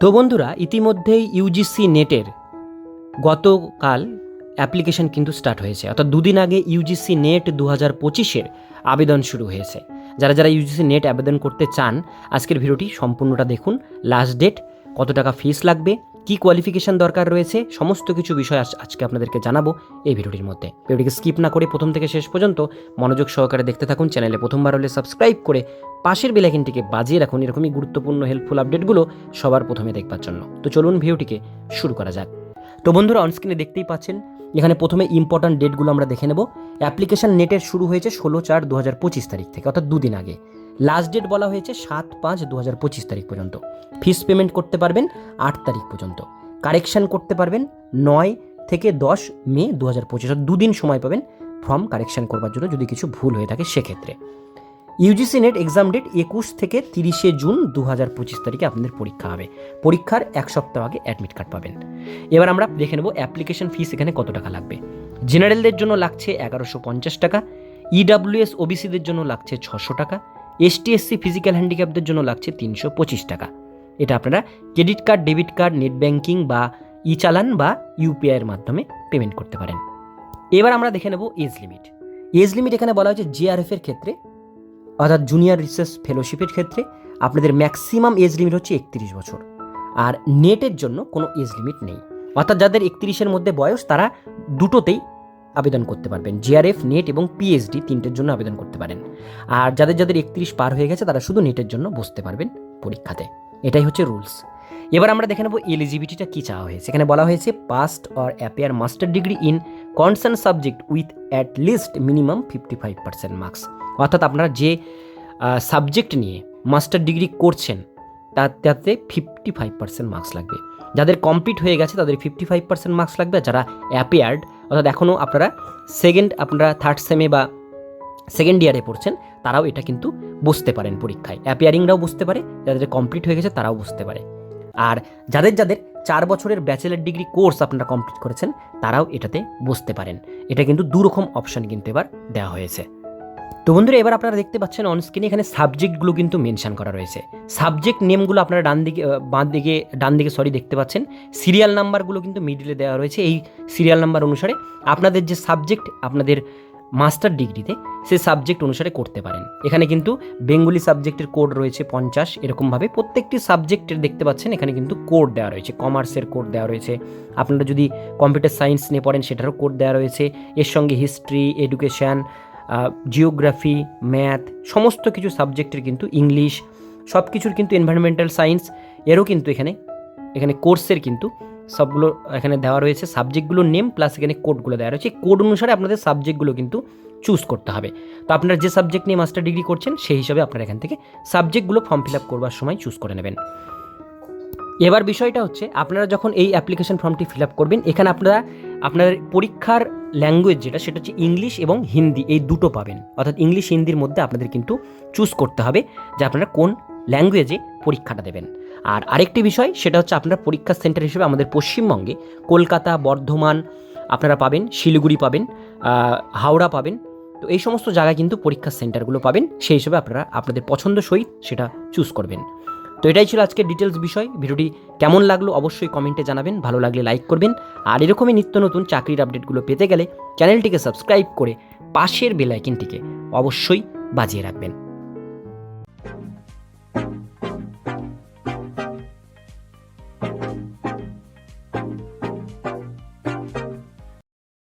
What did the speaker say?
তো বন্ধুরা, ইতিমধ্যেই ইউজিসি নেটের গতকাল অ্যাপ্লিকেশন কিন্তু স্টার্ট হয়েছে। অর্থাৎ দুদিন আগে ইউজিসি নেট দু হাজার পঁচিশের আবেদন শুরু হয়েছে। যারা যারা ইউজিসি নেট আবেদন করতে চান, আজকের ভিডিওটি সম্পূর্ণটা দেখুন। লাস্ট ডেট কত টাকা ফিস লাগবে কি কোয়ালিফিকেশন দরকার রয়েছে, সমস্ত কিছু বিষয় আজকে আপনাদেরকে জানাব এই ভিডিওটির মধ্যে। ভিডিওটিকে স্কিপ না করে প্রথম থেকে শেষ পর্যন্ত মনোযোগ সহকারে দেখতে থাকুন, চ্যানেলে প্রথমবার হলে সাবস্ক্রাইব করে পাশের বেলাইকিনটিকে বাজিয়ে রাখুন, এরকমই গুরুত্বপূর্ণ হেল্পফুল আপডেটগুলো সবার প্রথমে দেখবার জন্য। তো চলুন ভিডিওটিকে শুরু করা যাক। তো বন্ধুরা অনস্ক্রিনে দেখতেই পাচ্ছেন এখানে প্রথমে ইম্পর্ট্যান্ট ডেটগুলো আমরা দেখে নেব। অ্যাপ্লিকেশন নেটের শুরু হয়েছে ষোলো চার দু হাজার পঁচিশ তারিখ থেকে, অর্থাৎ দুদিন আগে। লাস্ট ডেট বলা হয়েছে সাত পাঁচ দু হাজার পঁচিশ তারিখ পর্যন্ত। ফিস পেমেন্ট করতে পারবেন আট তারিখ পর্যন্ত। কারেকশন করতে পারবেন নয় থেকে দশ মে দু হাজার পঁচিশ দুদিন সময় পাবেন ফর্ম কারেকশন করবার জন্য যদি কিছু ভুল হয়ে থাকে সেক্ষেত্রে। ইউজিসি নেট এক্সাম ডেট একুশ থেকে তিরিশে জুন দু হাজার পঁচিশ তারিখে আপনাদের পরীক্ষা হবে। পরীক্ষার এক সপ্তাহ আগে অ্যাডমিট কার্ড পাবেন। এবার আমরা দেখে নেব অ্যাপ্লিকেশন ফিস এখানে কত টাকা লাগবে। জেনারেলদের জন্য লাগছে এগারোশো পঞ্চাশ টাকা ইডাব্লিউএস ওবিসিদের জন্য লাগছে ছশো টাকা এসটি এসসি ফিজিক্যাল হ্যান্ডিক্যাপদের জন্য লাগছে তিনশো পঁচিশ টাকা। এটা আপনারা credit card debit card net banking বা ই চালান বা ইউপিআইয়ের মাধ্যমে পেমেন্ট করতে পারেন। এবার আমরা দেখে নেব এজ লিমিট এজ লিমিট এখানে বলা হয়েছে জিআরএফের ক্ষেত্রে অর্থাৎ জুনিয়র রিসার্চ ফেলোশিপের ক্ষেত্রে আপনাদের ম্যাক্সিমাম এজ লিমিট হচ্ছে একত্রিশ বছর। আর নেটের জন্য কোনো এজ লিমিট নেই। অর্থাৎ যাদের একত্রিশের মধ্যে বয়স, তারা দুটোতেই আবেদন করতে পারবেন। জিআরএফ নেট এবং পিএইচডি তিনটের জন্য আবেদন করতে পারেন। আর যাদের যাদের একত্রিশ পার হয়ে গেছে, তারা শুধু নেটের জন্য বসতে পারবেন পরীক্ষাতে। এটাই হচ্ছে রুলস এবার আমরা দেখে নেব এলিজিবিলিটিটা কী চাওয়া হয়েছে। এখানে বলা হয়েছে passed or appear master degree in concern subject with at least minimum fifty five percent marks অর্থাৎ আপনারা যে সাবজেক্ট নিয়ে মাস্টার ডিগ্রি করছেন তাতে ফিফটি ফাইভ পার্সেন্ট মার্কস লাগবে। যাদের কমপ্লিট হয়ে গেছে, তাদের ফিফটি ফাইভ পার্সেন্ট মার্কস লাগবে যারা অ্যাপেয়ার্ড অর্থাৎ এখনও আপনারা সেকেন্ড আপনারা থার্ড সেমে বা সেকেন্ড ইয়ারে পড়ছেন, তারাও এটা কিন্তু বসতে পারেন পরীক্ষায়। অ্যাপিয়ারিংরাও বসতে পারে, যাদের কমপ্লিট হয়ে গেছে, তারাও বসতে পারে। আর যাদের যাদের চার বছরের ব্যাচেলার ডিগ্রি কোর্স আপনারা কমপ্লিট করেছেন, তারাও এটাতে বসতে পারেন। এটা কিন্তু দুরকম অপশন কিন্তু এবার দেওয়া হয়েছে। তো বন্ধুরা, এবার আপনারা দেখতে পাচ্ছেন অন স্ক্রিনে এখানে সাবজেক্টগুলো কিন্তু মেনশন করা রয়েছে। সাবজেক্ট নেমগুলো আপনারা ডান দিকে বাঁ দিকে, ডান দিকে সরি দেখতে পাচ্ছেন। সিরিয়াল নাম্বারগুলো কিন্তু মিডিলে দেওয়া রয়েছে। এই সিরিয়াল নাম্বার অনুসারে আপনাদের যে সাবজেক্ট আপনাদের মাস্টার ডিগ্রিতে সে সাবজেক্ট অনুসারে করতে পারেন। এখানে কিন্তু বেঙ্গলি সাবজেক্টের কোড রয়েছে পঞ্চাশ। এরকমভাবে প্রত্যেকটি সাবজেক্টের দেখতে পাচ্ছেন, এখানে কিন্তু কোড দেওয়া রয়েছে। কমার্সের কোড দেওয়া রয়েছে। আপনারা যদি কম্পিউটার সায়েন্স নিয়ে পড়েন, সেটারও কোড দেওয়া রয়েছে। এর সঙ্গে হিস্ট্রি এডুকেশান জিওগ্রাফি ম্যাথ সমস্ত কিছু সাবজেক্টের কিন্তু ইংলিশ সব কিছুর কিন্তু এনভায়রনমেন্টাল সায়েন্স এরও কিন্তু এখানে এখানে কোর্সের কিন্তু সবগুলো এখানে দেওয়া রয়েছে। সাবজেক্টগুলোর নেম প্লাস এখানে কোডগুলো দেওয়া রয়েছে। কোড অনুসারে আপনাদের সাবজেক্টগুলো কিন্তু চুজ করতে হবে। তো আপনারা যে সাবজেক্ট নিয়ে মাস্টার ডিগ্রি করছেন, সেই হিসাবে আপনারা এখান থেকে সাবজেক্টগুলো ফর্ম ফিল আপ করবার সময় চুজ করে নেবেন। এবার বিষয়টা হচ্ছে, আপনারা যখন এই অ্যাপ্লিকেশন ফর্মটি ফিল আপ করবেন, এখানে আপনারা, আপনাদের পরীক্ষার ল্যাঙ্গুয়েজ যেটা, সেটা হচ্ছে ইংলিশ এবং হিন্দি এই দুটো পাবেন। অর্থাৎ ইংলিশ হিন্দির মধ্যে আপনাদের কিন্তু চুজ করতে হবে যে আপনারা কোন ল্যাঙ্গুয়েজে পরীক্ষাটা দেবেন। আর আরেকটি বিষয়, সেটা হচ্ছে আপনারা পরীক্ষা সেন্টার হিসেবে আমাদের পশ্চিমবঙ্গে কলকাতা, বর্ধমান, আপনারা পাবেন, শিলিগুড়ি পাবেন হাওড়া পাবেন। তো এই সমস্ত জায়গায় কিন্তু পরীক্ষা সেন্টারগুলো পাবেন। সেই হিসেবে আপনারা আপনাদের পছন্দসই সেটা চুজ করবেন। তো এটাই ছিল আজকের ডিটেলস বিষয়। ভিডিওটি কেমন লাগল অবশ্যই কমেন্টে জানাবেন। ভালো লাগলে লাইক করবেন। আর এরকমই নিত্য নতুন চাকরির আপডেটগুলো পেতে গেলে চ্যানেলটিকে সাবস্ক্রাইব করে পাশের বেলাইকিনটিকে অবশ্যই বাজিয়ে রাখবেন।